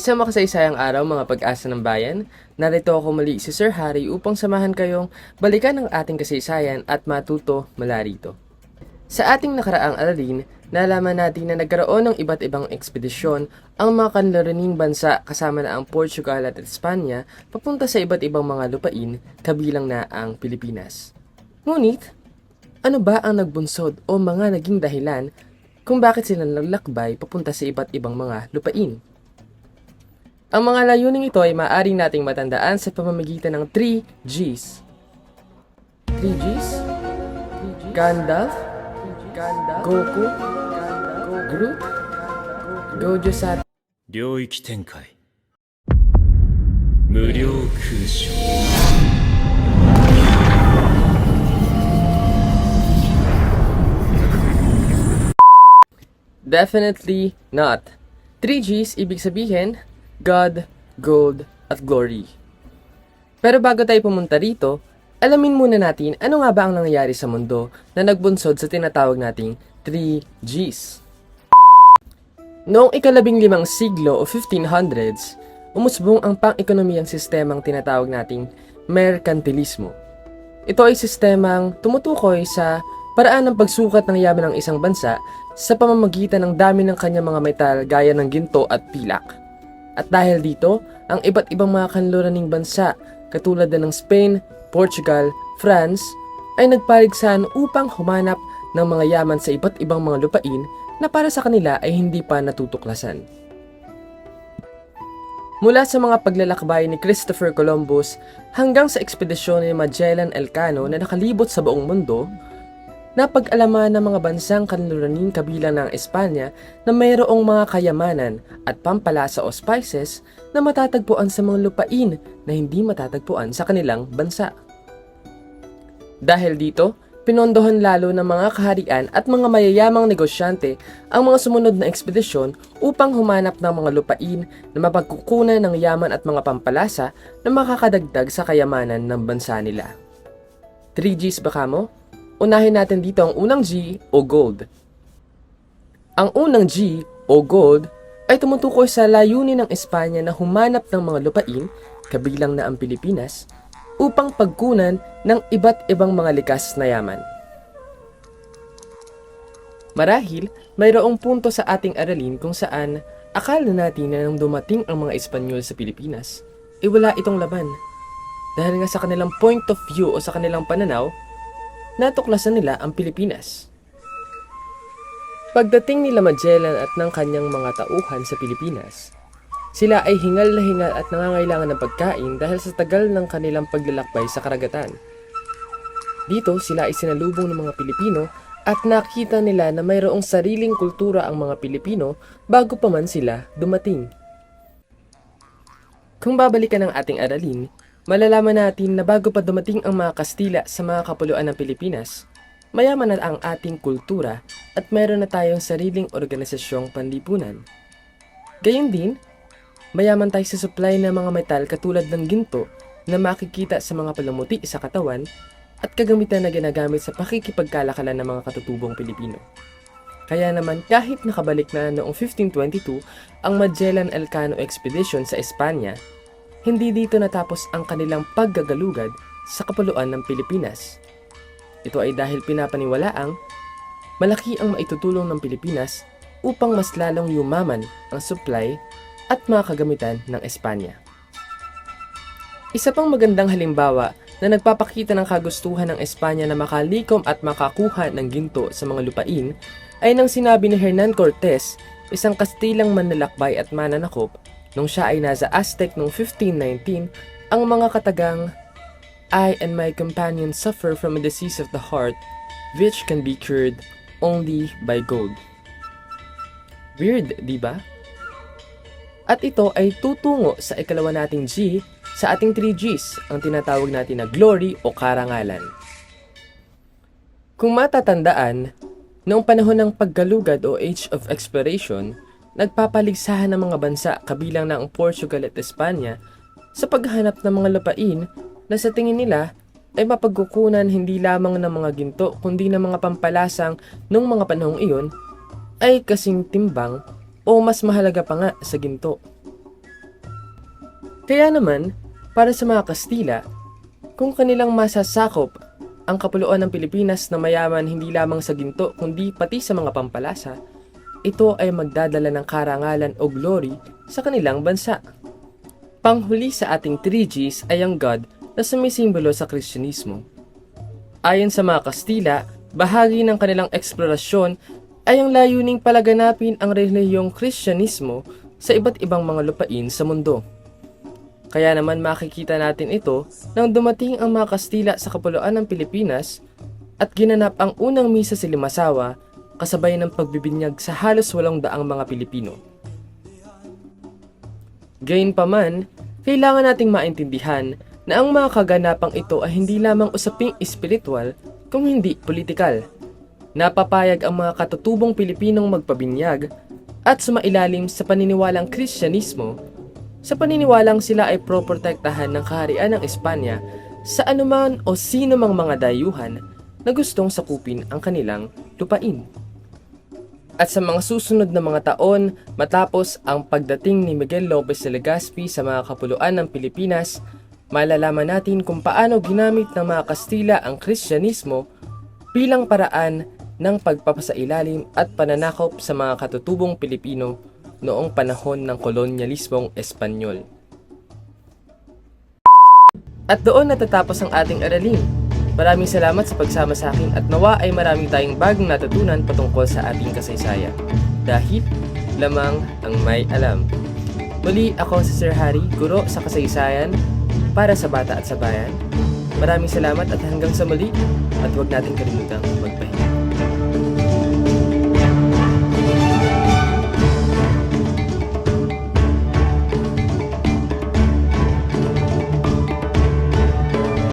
Isang makasaysayang araw mga pag-asa ng bayan, narito ako muli si Sir Harry upang samahan kayong balikan ang ating kasaysayan at matuto mula rito. Sa ating nakaraang aralin, nalaman natin na nagkaroon ng iba't ibang ekspedisyon ang mga kanlaraning bansa kasama na ang Portugal at Espanya papunta sa iba't ibang mga lupain kabilang na ang Pilipinas. Ngunit, ano ba ang nagbunsod o mga naging dahilan kung bakit sila naglakbay papunta sa iba't ibang mga lupain? Ang mga layuning ito ay maaring nating matandaan sa pamamagitan ng 3 Gs. 3 Gs? Gandalf, Goku, Groot, Gojo Sat, 领域展开无料空所 Definitely not. 3 Gs ibig sabihin, God, Gold, at Glory. Pero bago tayo pumunta rito, alamin muna natin ano nga ba ang nangyayari sa mundo na nagbunsod sa tinatawag nating 3 Gs. Noong ikalabing limang siglo o 1500s, umusbong ang pang-ekonomiyang sistemang tinatawag nating merkantilismo. Ito ay sistemang tumutukoy sa paraan ng pagsukat ng yaman ng isang bansa sa pamamagitan ng dami ng kanyang mga metal gaya ng ginto at pilak. At dahil dito, ang iba't ibang mga kanluraning bansa katulad ng Spain, Portugal, France ay nagpaligsahan upang humanap ng mga yaman sa iba't ibang mga lupain na para sa kanila ay hindi pa natutuklasan. Mula sa mga paglalakbay ni Christopher Columbus hanggang sa ekspedisyon ni Magellan Elcano na nakalibot sa buong mundo, napag-alaman ng mga bansang kanluraning kabilang ng Espanya na mayroong mga kayamanan at pampalasa o spices na matatagpuan sa mga lupain na hindi matatagpuan sa kanilang bansa. Dahil dito, pinondohan lalo ng mga kaharian at mga mayayamang negosyante ang mga sumunod na ekspedisyon upang humanap ng mga lupain na mapagkukunan ng yaman at mga pampalasa na makakadagdag sa kayamanan ng bansa nila. 3Gs ba kamo? Unahin natin dito ang unang G o gold. Ang unang G o gold ay tumutukoy sa layunin ng Espanya na humanap ng mga lupain, kabilang na ang Pilipinas, upang pagkunan ng iba't ibang mga likas na yaman. Marahil, mayroong punto sa ating aralin kung saan akala natin na nang dumating ang mga Espanyol sa Pilipinas, e wala itong laban. Dahil nga sa kanilang point of view o sa kanilang pananaw, natuklasan nila ang Pilipinas. Pagdating nila Magellan at ng kanyang mga tauhan sa Pilipinas, sila ay hingal na hingal at nangangailangan ng pagkain dahil sa tagal ng kanilang paglalakbay sa karagatan. Dito sila ay sinalubong ng mga Pilipino at nakita nila na mayroong sariling kultura ang mga Pilipino bago pa man sila dumating. Kung babalikan ang ating aralin, malalaman natin na bago pa dumating ang mga Kastila sa mga kapuluan ng Pilipinas, mayaman na ang ating kultura at mayroon na tayong sariling organisasyong panlipunan. Gayun din, mayaman tayo sa supply ng mga metal katulad ng ginto na makikita sa mga palamuti sa katawan at kagamitan na ginagamit sa pakikipagkalakalan ng mga katutubong Pilipino. Kaya naman kahit nakabalik na noong 1522 ang Magellan Elcano Expedition sa Espanya, hindi dito natapos ang kanilang paggagalugad sa kapuluan ng Pilipinas. Ito ay dahil pinapaniwalaang malaki ang maitutulong ng Pilipinas upang mas lalong yumaman ang supply at mga kagamitan ng Espanya. Isa pang magandang halimbawa na nagpapakita ng kagustuhan ng Espanya na makalikom at makakuha ng ginto sa mga lupain ay nang sinabi ni Hernan Cortez, isang Kastilang manlalakbay at mananakop, nung siya ay nasa Aztec noong 1519, ang mga katagang, I and my companion suffer from a disease of the heart, which can be cured only by gold. Weird, di ba? At ito ay tutungo sa ikalawa nating G sa ating 3 Gs, ang tinatawag natin na glory o karangalan. Kung matatandaan, noong panahon ng paggalugad o Age of Exploration, nagpapaligsahan ng mga bansa kabilang na ang Portugal at Espanya sa paghahanap ng mga lupain na sa tingin nila ay mapagkukunan hindi lamang ng mga ginto kundi ng mga pampalasang nung mga panahong iyon ay kasing timbang o mas mahalaga pa nga sa ginto. Kaya naman, para sa mga Kastila, kung kanilang masasakop ang kapuluan ng Pilipinas na mayaman hindi lamang sa ginto kundi pati sa mga pampalasa, ito ay magdadala ng karangalan o glory sa kanilang bansa. Panghuli sa ating 3Gs ay ang God na sumisimbolo sa Kristyanismo. Ayon sa mga Kastila, bahagi ng kanilang eksplorasyon ay ang layuning palaganapin ang relihiyong Kristyanismo sa iba't ibang mga lupain sa mundo. Kaya naman makikita natin ito nang dumating ang mga Kastila sa kapuluan ng Pilipinas at ginanap ang unang misa sa Limasawa kasabay ng pagbibinyag sa halos walong daang mga Pilipino. Gayunpaman, kailangan nating maintindihan na ang mga kaganapang ito ay hindi lamang usaping espiritual kung hindi politikal. Napapayag ang mga katutubong Pilipinong magpabinyag at sumailalim sa paniniwalang Kristyanismo sa paniniwalang sila ay proprotektahan ng kaharian ng Espanya sa anuman o sino mang mga dayuhan na gustong sakupin ang kanilang lupain. At sa mga susunod na mga taon, matapos ang pagdating ni Miguel Lopez de Legazpi sa mga kapuluan ng Pilipinas, malalaman natin kung paano ginamit ng mga Kastila ang Kristyanismo bilang paraan ng pagpapasailalim at pananakop sa mga katutubong Pilipino noong panahon ng kolonyalismong Espanyol. At doon natatapos ang ating aralin. Maraming salamat sa pagsama sa akin at nawa ay marami tayong bagong natutunan patungkol sa ating kasaysayan. Dahil lamang ang may alam. Muli ako si Sir Harry, guro sa kasaysayan para sa bata at sa bayan. Maraming salamat at hanggang sa muli at huwag natin kalimutang mag